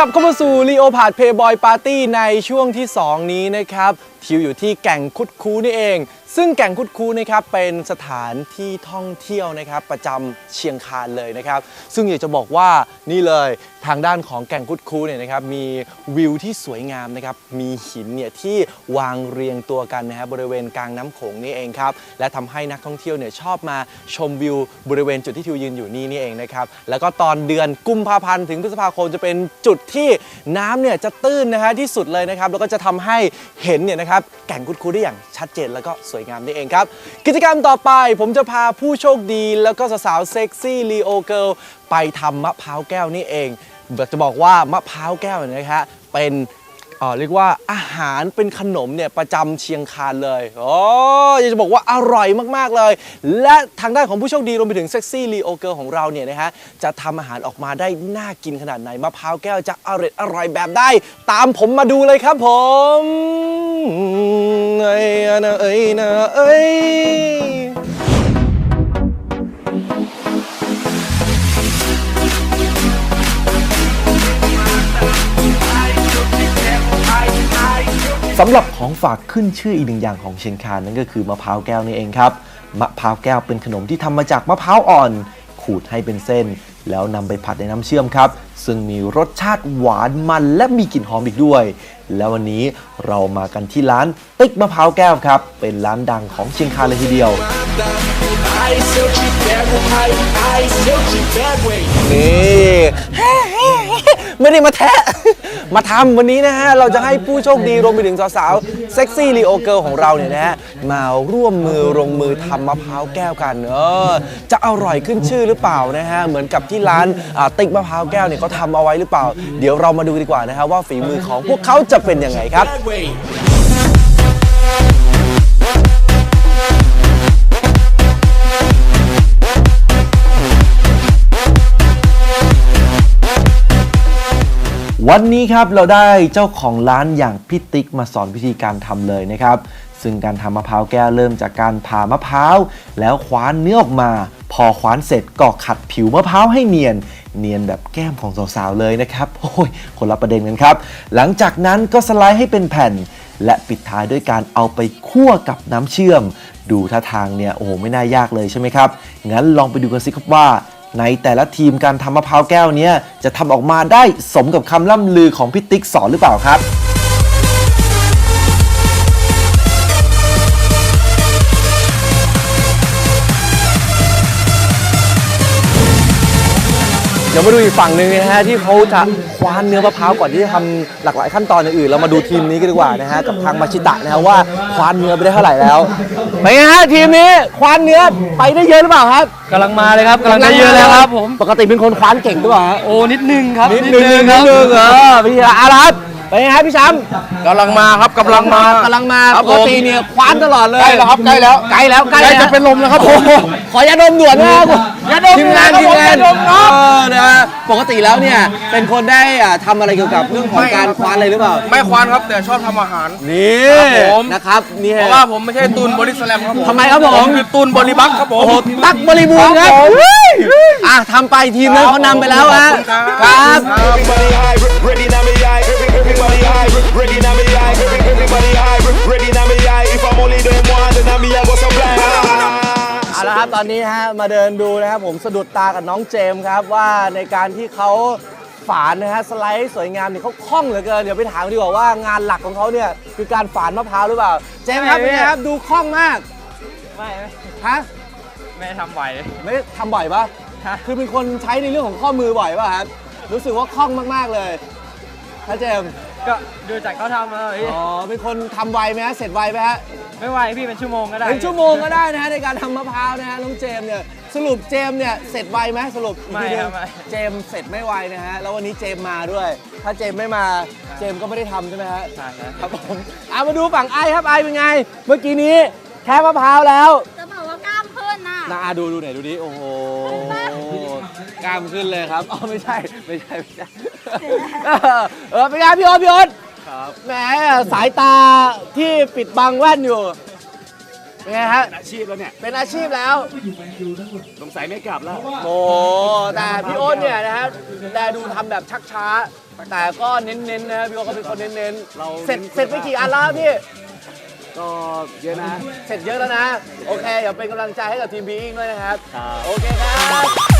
ลับเข้ามาสู่ลีโอพาดเพย์บอยปาร์ตี้ในช่วงที่ 2 นี้นะครับ ทิวอยู่ที่แก่งคุดคูนี่เอง ซึ่งแก่งคุดคูนะครับเป็นสถานที่ท่องเที่ยวนะครับประจำเชียงคานเลยนะครับ ซึ่งอยากจะบอกว่านี่เลย ทางด้านของแก่งคุดคูเนี่ยนะครับมีวิวที่สวยงามนะครับมีหินเนี่ยที่วางเรียงตัวกันนะครับบริเวณกลางน้ำโขงนี่เองครับและทำให้นักท่องเที่ยวเนี่ยชอบมาชมวิวบริเวณจุดที่ทิวยืนอยู่นี่นี่เองนะครับแล้วก็ตอนเดือนกุมภาพันธ์ถึงพฤษภาคมจะเป็นจุดที่น้ำเนี่ยจะตื้นนะฮะที่สุดเลยนะครับแล้วก็จะทำให้เห็นเนี่ยนะครับแก่งคุดคูได้อย่างชัดเจนแล้วก็สวยงามนี่เองครับกิจกรรมต่อไปผมจะพาผู้โชคดี แล้วก็สาวๆเซ็กซี่ลีโอเกิลไปทำมะพร้าวแก้วนี่เอง จะบอกว่ามะพร้าวแก้วเนี่ยนะฮะเป็นเรียกว่าอาหารเป็นขนมเนี่ยประจำเชียงคานเลยโอ้อยากจะบอกว่าอร่อยมากๆเลย และทางด้านของผู้โชคดีรวมไปถึงเซ็กซี่ลีโอเกิลของเราเนี่ยนะฮะจะทำอาหารออกมาได้น่ากินขนาดไหนมะพร้าวแก้วจะอร่อยอร่อยแบบได้ ตามผมมาดูเลยครับผมเอ้ยนะเอ้ยนะเอ้ย สำหรับของฝากขึ้นชื่ออีกหนึ่งอย่างของเชียงคานนั่นก็คือมะพร้าวแก้วนี่เองครับมะพร้าวแก้วเป็นขนมที่ทำมาจากมะพร้าวอ่อน ขูดให้เป็นเส้น แล้วนำไปผัดในน้ำเชื่อมครับ ซึ่งมีรสชาติหวานมันและมีกลิ่นหอมอีกด้วย แล้ววันนี้เรามากันที่ร้านติ๊กมะพร้าวแก้วครับ เป็นร้านดังของเชียงคานเลยทีเดียว Ai, se eu te pego, ai, ai, se eu te pego, hein? นี่ ไม่ได้มาแทะ มาทำวันนี้นะฮะ เราจะให้ผู้โชคดีรวมไปถึงสาวๆ เซ็กซี่ลีโอเกิลของเราเนี่ยนะฮะ มาร่วมมือลงมือทำมะพร้าวแก้วกันเออจะอร่อยขึ้นชื่อหรือเปล่านะฮะ เหมือนกับที่ร้านอ่าติ๊กมะพร้าวแก้วเนี่ยเขาทำเอาไว้หรือเปล่า เดี๋ยวเรามาดูดีกว่านะฮะว่าฝีมือของพวกเขาจะเป็นยังไงครับ Pego, hein? วันนี้ครับเราได้เจ้าของร้านอย่างพี่ติ๊กมาสอนวิธีการทำเลยนะครับ ซึ่งการทำมะพร้าวแก้วเริ่มจากการผ่ามะพร้าว แล้วคว้านเนื้อออกมา พอคว้านเสร็จก็ขัดผิวมะพร้าวให้เนียน เนียนแบบแก้มของสาวๆเลยนะครับโอ้ยคนละประเด็นกันครับ หลังจากนั้นก็สไลด์ให้เป็นแผ่น และปิดท้ายด้วยการเอาไปคั่วกับน้ำเชื่อม ดูท่าทางเนี่ยโอ้โหไม่น่ายากเลยใช่ไหมครับงั้นลองไปดูกันสิครับว่า ในแต่ละทีมการทำมะพร้าวแก้วเนี้ยจะทำออกมาได้สมกับคำล่ำลือของพี่ติ๊กสอนหรือเปล่าครับ เดี๋ยวมาดูอีกฝั่งหนึ่งนะฮะที่เขาจะคว้านเนื้อมะพร้าวก่อนที่จะทำหลากหลายขั้นตอนอื่นๆเรามาดูทีมนี้กันดีกว่านะฮะกับทางมาชิตะนะฮะว่าคว้านเนื้อไปได้เท่าไหร่แล้วเป็นไงฮะทีมนี้คว้านเนื้อไปได้เยอะหรือเปล่าครับกำลังมาเลยครับกำลังได้เยอะแล้วครับผมปกติเป็นคนคว้านเก่งหรือเปล่าฮะโอ้นิดนึงครับนิดนึงนิดครับนึงเออพี่อารัต เป็นไงครับพี่ช้ำกำลังมาครับกำลังมากำลังมาครับปผมกติเนี่ยคว้านตลอดเลยใกล้แล้วครับใกล้แล้วใกล้แล้วใกล้ใกล้แล้วจะเป็นลมแล้วครับผมโอ้โหขอยาดมด่วนนะครับยาดมทีมงานครับทีมงานผมยาดมเนอะเออนะฮะปกติแล้วเนี่ยเป็นคนได้อ่าทำอะไรเกี่ยวกับเรื่องของการคว้านอะไรหรือเปล่า ไม่ควานครับแต่ชอบทำอาหารนี่ครับผมนะครับนี่เพราะว่าผมไม่ใช่ตูนบริสแลมครับผมทำไมครับผมคือตูนบริบักครับผมโอ้โหตักบริบูรณ์ครับครับผมอะทำไปทีมนั้นเขานำไปแล้วฮะขอบคุณครับ อาละครับตอนนี้ฮะมาเดินดูนะครับผมสะดุดตากับน้องเจมส์ครับว่าในการที่เขาฝานนะฮะสไลด์สวยงามเนี่ยเขาคล่องเหลือเกินเดี๋ยวไปถามดีกว่าว่างานหลักของเขาเนี่ยคือการฝานมะพร้าวหรือเปล่า เจมส์ครับไม่ เป็นไงครับดูคล่องมากไม่ฮะไม่ทำไหวไม่ได้ทำบ่อยปะฮะคือเป็นคนใช้ในเรื่องของข้อมือบ่อยป่ะครับรู้สึกว่าคล่องมากๆเลยถ้าเจมส์ก็ดูจากเขาทำมาพี่อ๋อเป็นคนทำไวไหมฮะเสร็จไวไหมฮะ ไม่ไหวพี่เป็นชั่วโมงก็ได้เป็นชั่วโมงก็ได้นะฮะในการทำมะพร้าวนะฮะน้องเจมส์เนี่ยสรุปเจมส์เนี่ยเสร็จไวไหมสรุปอีกไม่ทีหคนึ่รับงไม่เจมส์เสร็จไม่ไวนะฮะแล้ววันนี้เจมส์มาด้วย ถ้าเจมส์ไม่มาเจมส์ก็ไม่ได้ทำใช่ไหมฮะใช่ครับครับผมเอามาดูฝั่งไอครับไอเป็นไง เมื่อกี้นี้แค่มะพร้าวแล้วจะบอกว่ากล้ามขึ้นน่ะนาดูดูไหนอยดูดิโอ้โหกล้ามขึ้นเลยครับอ๋อไม่ใช่ไม่ใช่ไม่ใช่เออเป็นไงพี่โอ๊ตพี่โอ๊ต ครับแหมสายตาที่ปิดบังแว่นอยู่เป็นไงฮะอาชีพแล้วเนี่ยเป็นอาชีพแล้ว สงสัยไม่กลับแล้วโอ้แต่พี่อ้นเนี่ยนะฮะแต่ดูทำแบบชักช้า แต่ก็เน้นๆนะพี่อ้นเขาเป็นคนเน้นๆเราเสร็จเสร็จไปกี่อันแล้วครับพี่ ก็เยอะนะ เสร็จเยอะแล้วนะ โอเค เดี๋ยวเป็นกำลังใจให้กับทีมบีอิงด้วยนะครับครับโอเคครับ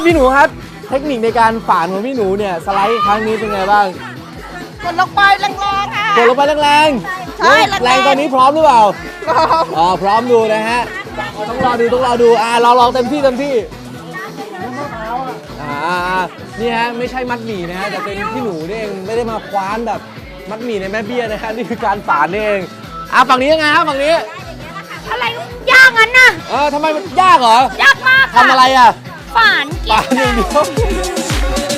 คครับพี่หนูครับ เทคนิคในการฝานของพี่หนูเนี่ยสไลด์ครั้งนี้เป็นไงบ้างกดลงไปแรงๆค่ะ กดลงไปแรงๆใช่แรงๆ แรงตอนนี้พร้อมหรือเปล่าอ๋อพร้อมดูนะฮะต้องรอดูต้องรอดูอ่าเราลองเต็มที่เต็มที่อ่านี่ฮะไม่ใช่มัดหมี่นะฮะแต่เป็นพี่หนูนี่เองไม่ได้มาคว้านแบบมัดหมี่ในแม่เบี้ยนะฮะนี่คือการฝานนี่เองอ่าฝั่งนี้ยังไงฮะฝั่งนี้อะไรยากงั้นน่ะเออทำไมมันยากเหรอยากมากทำอะไรอะ ฝานกิฝานนอย่างเดียว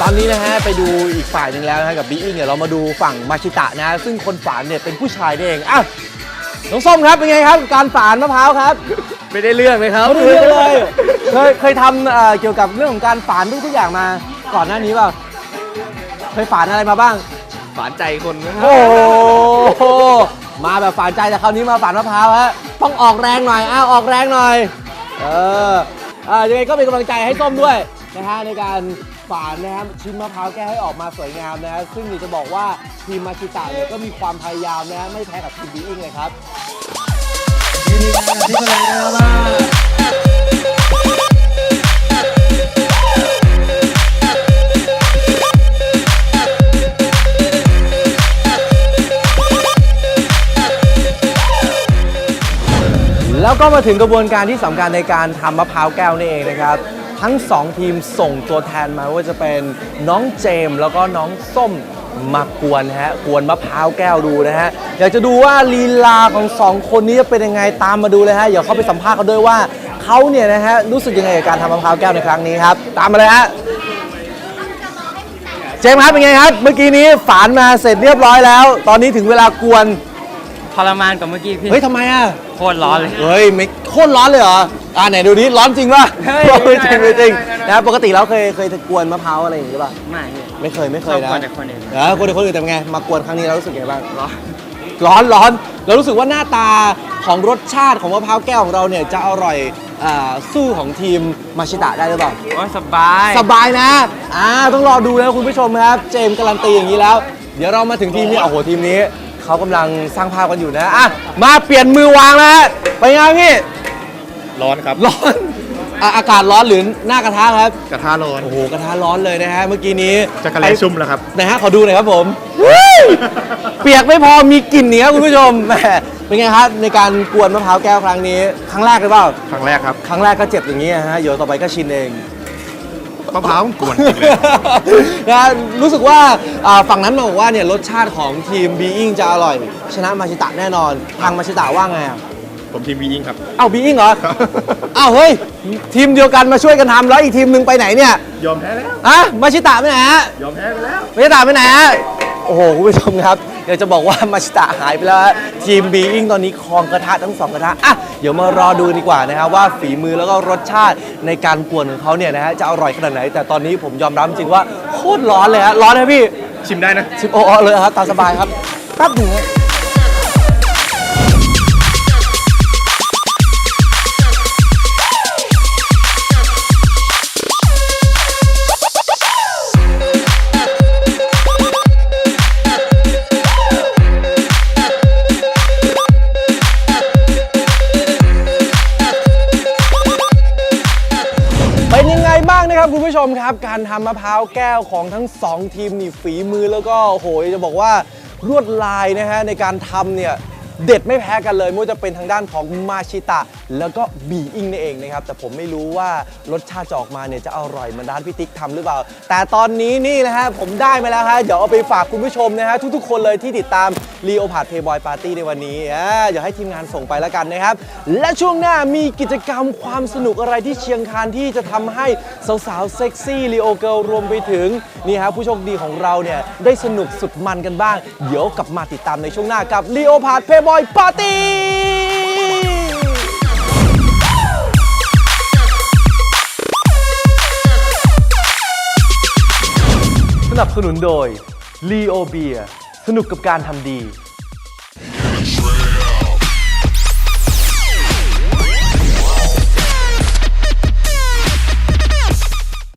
ตอนนี้นะฮะไปดูอีกฝ่ายหนึ่งแล้วนะฮะกับบีอิงเนี่ยเรามาดูฝั่งมาชิตะนะฮะซึ่งคนฝานเนี่ยเป็นผู้ชายนี่เองอะน้องส้มครับเป็นไงครับ การฝานมะพร้าวครับ ไม่ได้เรื่องเลยครับ ไม่ได้เรื่องเลย เคยเคยทำเอ่อเกี่ยวกับเรื่องของการฝานทุกๆอย่างมาก่อนหน้านี้เปล่า เคยฝานอะไรมาบ้าง ฝานใจคนนะโอ้โหมาแบบฝานใจแต่คราวนี้มาฝานมะพร้าวฮะต้องออกแรงหน่อยอ้าวออกแรงหน่อย เอออ่ายังไงก็เป็นกำลังใจให้ส้มด้วยนะฮะในการฝานนะครับชิ้นมะพร้าวแก้ให้ออกมาสวยงามนะฮะซึ่งอยากจะบอกว่าทีมมาชิตะเนี่ยก็มีความพยายามนะฮะไม่แพ้กับทีมบีอิงเลยครับ แล้วก็มาถึงกระบวนการที่สำคัญในการทำมะพร้าวแก้วนี่เองนะครับ ทั้ง 2 ทีมส่งตัวแทนมาว่าจะเป็นน้องเจมส์แล้วก็น้องส้มมากวนนะฮะกวนมะพร้าวแก้วดูนะฮะอยากจะดูว่าลีลาของสองคนนี้จะเป็นยังไงตามมาดูเลยฮะเดี๋ยวเข้าไปสัมภาษณ์เขาด้วยว่าเขาเนี่ยนะฮะรู้สึกยังไงกับการทำมะพร้าวแก้วในครั้งนี้ครับตามมาเลยฮะเจมส์ครับเป็นไงครับ เมื่อกี้นี้ฝานมาเสร็จเรียบร้อยแล้ว ตอนนี้ถึงเวลากวนทรมานกว่าเมื่อกี้พี่เฮ้ยทำไมอะโคตรร้อนเลย เฮ้ยไม่โคตรร้อนเลยเหรอ อ่าไหนดูดิร้อนจริงป่ะเฮ้ยไม่จริงไม่ไม่จริงไม่ไม่ไม่นะปกติแล้วเคยเคยกวนมะพร้าวอะไรอย่างงี้ป่ะ ไม่พี่ไม่เคยไม่เคชอยบนะกวนแต่คนอื่นเออกวนแต่คนอื่นแต่เป็นไง มากวนครั้งนี้เรารู้สึกไงบ้าง ร้อน ร้อนร้อนเรารู้สึกว่าหน้าตาของรสชาติของมะพร้าวแก้วของเราเนี่ยจะอร่อยอ่าสู้ของทีมมาชิตะได้หรือเปล่าโอ้ยสบาย สบายนะอ่าต้องรอดูนะคุณผู้ชมครับ เจมส์การันตีอย่างนี้แล้ว เดี๋ยวเรามาถึงทีมนี้โอ้โหทีมนี้ เขากำลังสร้างภาพกันอยู่นะอะมาเปลี่ยนมือวางแล้วฮะไปยังไงพี่ร้อนครับร้อนอะอากาศร้อนหรือหน้ากระทะครับกระทะร้อนโอ้โหกระทะร้อนเลยนะฮะเมื่อกี้นี้จะกระไรชุ่มแล้วครับนะฮะขอดูหน่อยครับผม เปียกไม่พอมีกลิ่นเนี้ยคุณผู้ชมแหมเป็นไงครับในการกวนมะพร้าวแก้วครั้งนี้ ครั้งแรกหรือเปล่า ครั้งแรกครับ ครั้งแรกก็เจ็บอย่างนี้ฮะเดี๋ยวต่อไปก็ชินเอง มะพร้าวกวนจริงเลย นะรู้สึกว่าอ่าฝั่งนั้นมาบอกว่าเนี่ยรสชาติของทีมบีอิงจะอร่อย ชนะมาชิตะแน่นอน ทางมาชิตะว่าไงอะผมทีมวีอิงครับ เอ้าบีอิงเหรอเอ้าเฮ้ย ทีมเดียวกันมาช่วยกันทำแล้วอีกทีมหนึ่งไปไหนเนี่ยยอมแพ้แล้ว อะมาชิตะไปไหนฮะยอมแพ้ไปแล้ว มาชิตะไปไหนฮะโอ้โหคุณผู้ชมครับอยากจะบอกว่ามาชิตะหายไปแล้วฮะทีมบีอิงตอนนี้ครองกระทะทั้งสองกระทะอะเดี๋ยวมารอดูดีกว่านะครับว่าฝีมือแล้วก็รสชาติในการกวนของเขาเนี่ยนะฮะจะอร่อยขนาดไหน แต่ตอนนี้ผมยอมรับจริงว่าโคตรร้อนเลยฮะร้อนนะพี่ชิมได้นะชิมโออเลยครับตามสบายครับแป๊บหนึ่งฮะ ผู้ชมครับ การทำมะพร้าวแก้วของทั้งสองทีมนี่ฝีมือแล้วก็โอ้โหจะบอกว่ารวดลายนะฮะในการทำเนี่ย เด็ดไม่แพ้กันเลยไม่ว่าจะเป็นทางด้านของมาชิตะ แล้วก็บีอิงนี่เองนะครับ แต่ผมไม่รู้ว่ารสชาติจะออกมาเนี่ยจะอร่อยเหมือนร้านพี่ติ๊กทำหรือเปล่า แต่ตอนนี้นี่นะฮะผมได้มาแล้วฮะเดี๋ยวเอาไปฝากคุณผู้ชมนะฮะทุกๆคนเลยที่ติดตามรีโอพาร์ดเพย์บอยปาร์ตี้ในวันนี้อ่าเดี๋ยวให้ทีมงานส่งไปแล้วกันนะครับ และช่วงหน้ามีกิจกรรมความสนุกอะไรที่เชียงคานที่จะทำให้สาวๆเซ็กซี่รีโอเกิลรวมไปถึงนี่ฮะผู้โชคดีของเราเนี่ยได้สนุกสุดมันกันบ้าง เดี๋ยวกลับมาติดตามในช่วงหน้ากับรีโอพาร์ดเพย์บอยปาร์ตี้สนับสนุนโดย Leo Beer สนุกกับการทำดี